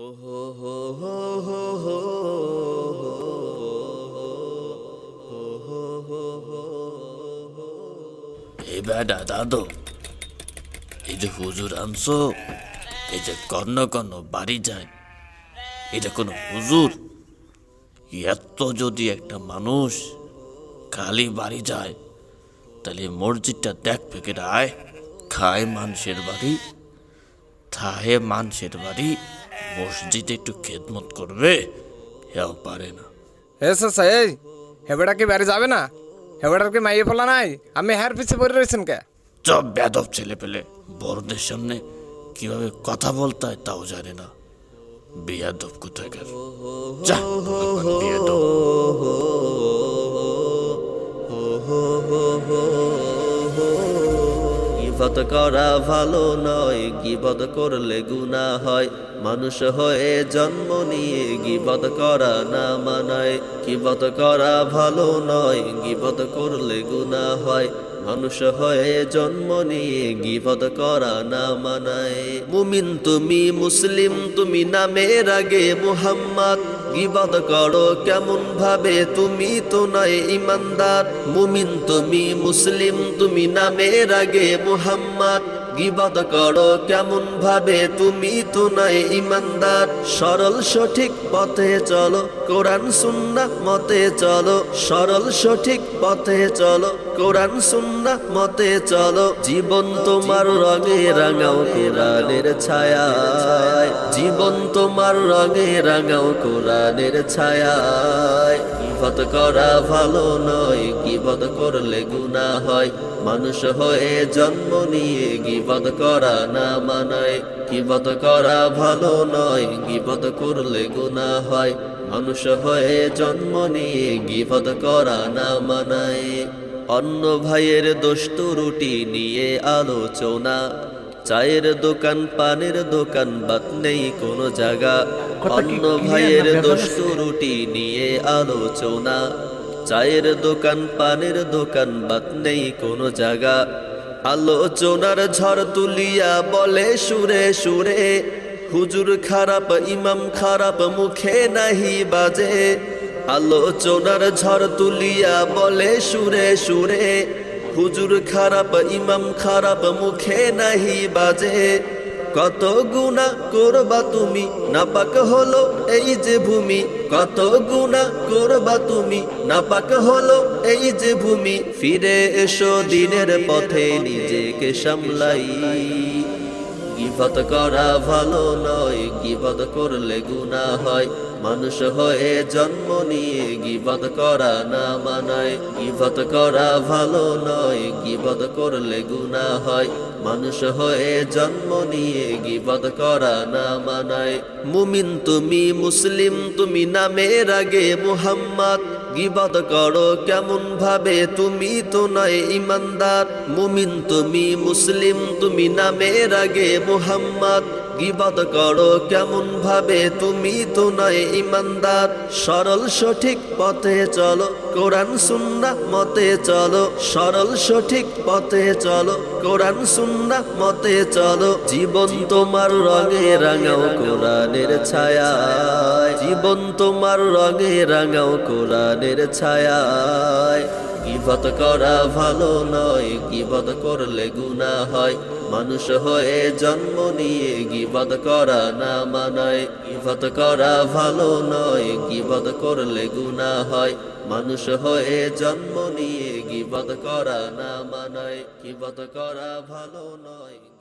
হো হো হো হো হো এই বেটা দাদু, এই যে হুজুর আনছো, এই যে কর্ণ কর্ণ বাড়ি যায়, এটা কোনো হুজুর? এত যদি একটা মানুষ খালি বাড়ি যায়, তাহলে মসজিদটা দেখ দেখবে আয় খায় মানুষের বাড়ি, থাহে মানুষের বাড়ি। মসজিদে একটু খেদমত করবে? হেও পারে না। এ চাচা এই হেবেটা কি বাড়ি যাবে না? হেবেটার কি মাইয়ে ফেলা নাই? আমি হ্যার পিছে পড়ে রয়েছেন কে? সব বেদব ছেলে পেলে বড়দের সামনে কীভাবে কথা বলতে হয় তাও জানে না। বেয়াদব কোথায় গেল যা গিবত করা ভালো নয়, গিবত করলে গুণা হয়। মানুষ হয়ে জন্ম নিয়ে গিবত করা না মানায়। গিবত করা ভালো নয়, গিবত করলে গুণা হয়। মানুষ হয়ে জন্ম নিয়ে গিবত করা না মানায়। মুমিন তুমি মুসলিম, তুমি নামের আগে মুহাম্মদ। গিবত করো, কেমন ভাবে? তুমি তো নয় ইমানদার। মুমিন তুমি মুসলিম, তুমি নামের আগে মুহাম্মদ। গিবত করো, কেমন ভাবে? তুমি তো নয় ইমানদার। সরল সঠিক পথে চলো, কোরআন সুন্না মতে চলো, সরল সঠিক পথে চলো। কোরআন সুন্না মতে চলো। জীবন তোমার রঙে রাঙাও কোরআনের ছায়ায়। জীবন তোমার রঙে রাঙাও কোরআনের ছায়ায়। গিবত করা ভালো নয় গিবত করলে গুনাহ হয়। মানুষ হয়ে জন্ম নিয়ে গিবত করা না মানায়। গিবত করা ভালো নয় গিবত করলে গুনাহ হয়। মানুষ হয়ে জন্ম নিয়ে গিবত করা না মানায়। অন্য ভাইয়ের দোস্ত রুটি নিয়ে আলোচনা চায়ের দোকান পানের দোকান বাত নেই কোনো জায়গা। অন্য ভাইয়ের দোস্ত রুটি নিয়ে আলোচনা চায়ের দোকান পানের দোকান বাত নেই কোনো জায়গা। আলোচনার ঝড় তুলিয়া বলে সুরে সুরে হুজুর খারাপ, ইমাম খারাপ, মুখে নাহি বাজে। আলোচনার ঝড় তুলিয়া বলে, সুরে সুরে। হুজুর খারাপ, ইমাম খারাপ, মুখে নাহি বাজে। কত গুণা করবা তুমি, নাপাক হলো এই যে ভূমি। কত গুণা করবা তুমি, নাপাক হলো এই যে ভূমি। ফিরে এসো দিনের পথে, নিজেকে সামলাই। গিবত করা ভালো নয় গিবত করলে গুনাহ হয়। মানুষ হয়ে জন্ম নিয়ে গিবত করা না মানায়। গিবত করা ভালো নয় গিবত করলে গুনাহ হয়। মানুষ হয়ে জন্ম নিয়ে গিবত করা না মানায়। মুমিন তুমি মুসলিম, তুমি নামের আগে মুহাম্মদ। গিবত করো, কেমন ভাবে? তুমি তো নয় ইমানদার। মুমিন তুমি মুসলিম, তুমি নামের আগে মুহাম্মদ। গিবত করো, কেমন ভাবে তুমি তো নয় ইমানদার। সরল সঠিক পথে চলো, কোরআন সুন্না মতে চলো। সরল সঠিক পথে চলো, কোরআন সুন্না মতে চলো। জীবন তোমার রঙে রাঙাও কোরআনের ছায়ায়। জীবন তোমার রঙে রাঙাও কোরআনের ছায়ায়। গিবত করা ভালো নয় গিবত করলে গুনাহ হয়। মানুষ হয়ে জন্ম নিয়ে গিবদ করা না মানায়, গিবত করা ভালো নয়, গিবত করলে গুণা হয়। মানুষ হয়ে জন্ম নিয়ে গিবদ করা না মানায়, গিবত করা ভালো নয়